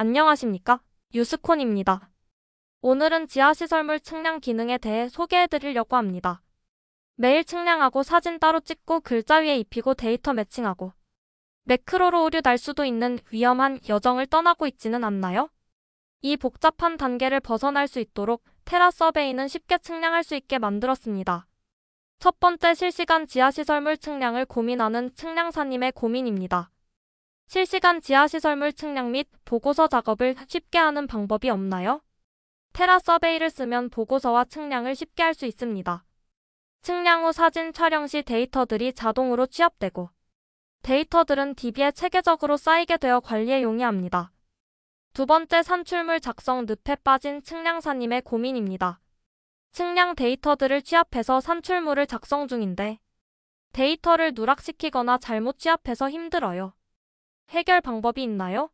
안녕하십니까? 유스콘입니다. 오늘은 지하시설물 측량 기능에 대해 소개해드리려고 합니다. 매일 측량하고 사진 따로 찍고 글자 위에 입히고 데이터 매칭하고 매크로로 오류 날 수도 있는 위험한 여정을 떠나고 있지는 않나요? 이 복잡한 단계를 벗어날 수 있도록 테라 서베이는 쉽게 측량할 수 있게 만들었습니다. 첫 번째 실시간 지하시설물 측량을 고민하는 측량사님의 고민입니다. 실시간 지하시설물 측량 및 보고서 작업을 쉽게 하는 방법이 없나요? 테라 서베이를 쓰면 보고서와 측량을 쉽게 할 수 있습니다. 측량 후 사진 촬영 시 데이터들이 자동으로 취합되고 데이터들은 DB에 체계적으로 쌓이게 되어 관리에 용이합니다. 두 번째 산출물 작성 늪에 빠진 측량사님의 고민입니다. 측량 데이터들을 취합해서 산출물을 작성 중인데 데이터를 누락시키거나 잘못 취합해서 힘들어요. 해결 방법이 있나요?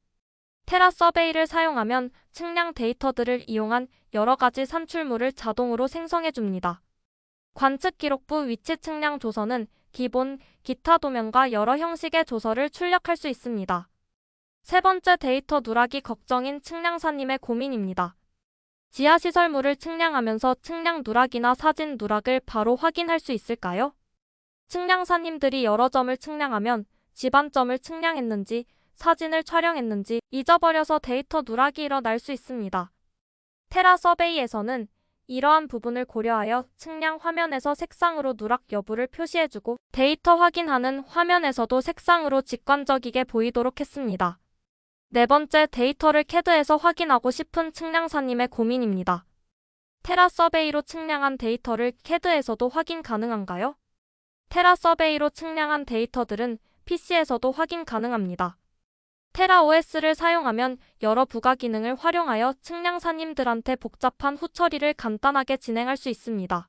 테라 서베이를 사용하면 측량 데이터들을 이용한 여러 가지 산출물을 자동으로 생성해 줍니다. 관측 기록부 위치 측량 조서는 기본, 기타 도면과 여러 형식의 조서를 출력할 수 있습니다. 세 번째 데이터 누락이 걱정인 측량사님의 고민입니다. 지하시설물을 측량하면서 측량 누락이나 사진 누락을 바로 확인할 수 있을까요? 측량사님들이 여러 점을 측량하면 집안점을 측량했는지 사진을 촬영했는지 잊어버려서 데이터 누락이 일어날 수 있습니다. 테라 서베이에서는 이러한 부분을 고려하여 측량 화면에서 색상으로 누락 여부를 표시해주고 데이터 확인하는 화면에서도 색상으로 직관적이게 보이도록 했습니다. 네 번째 데이터를 캐드에서 확인하고 싶은 측량사님의 고민입니다. 테라 서베이로 측량한 데이터를 캐드에서도 확인 가능한가요? 테라 서베이로 측량한 데이터들은 PC에서도 확인 가능합니다. 테라 OS를 사용하면 여러 부가 기능을 활용하여 측량사님들한테 복잡한 후처리를 간단하게 진행할 수 있습니다.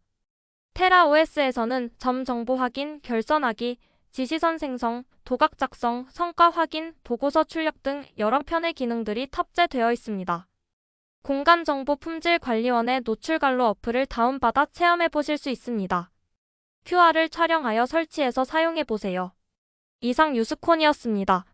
테라 OS에서는 점 정보 확인, 결선하기, 지시선 생성, 도각 작성, 성과 확인, 보고서 출력 등 여러 편의 기능들이 탑재되어 있습니다. 공간 정보 품질 관리원의 노출관로 어플을 다운받아 체험해 보실 수 있습니다. QR을 촬영하여 설치해서 사용해 보세요. 이상 유스콘이었습니다.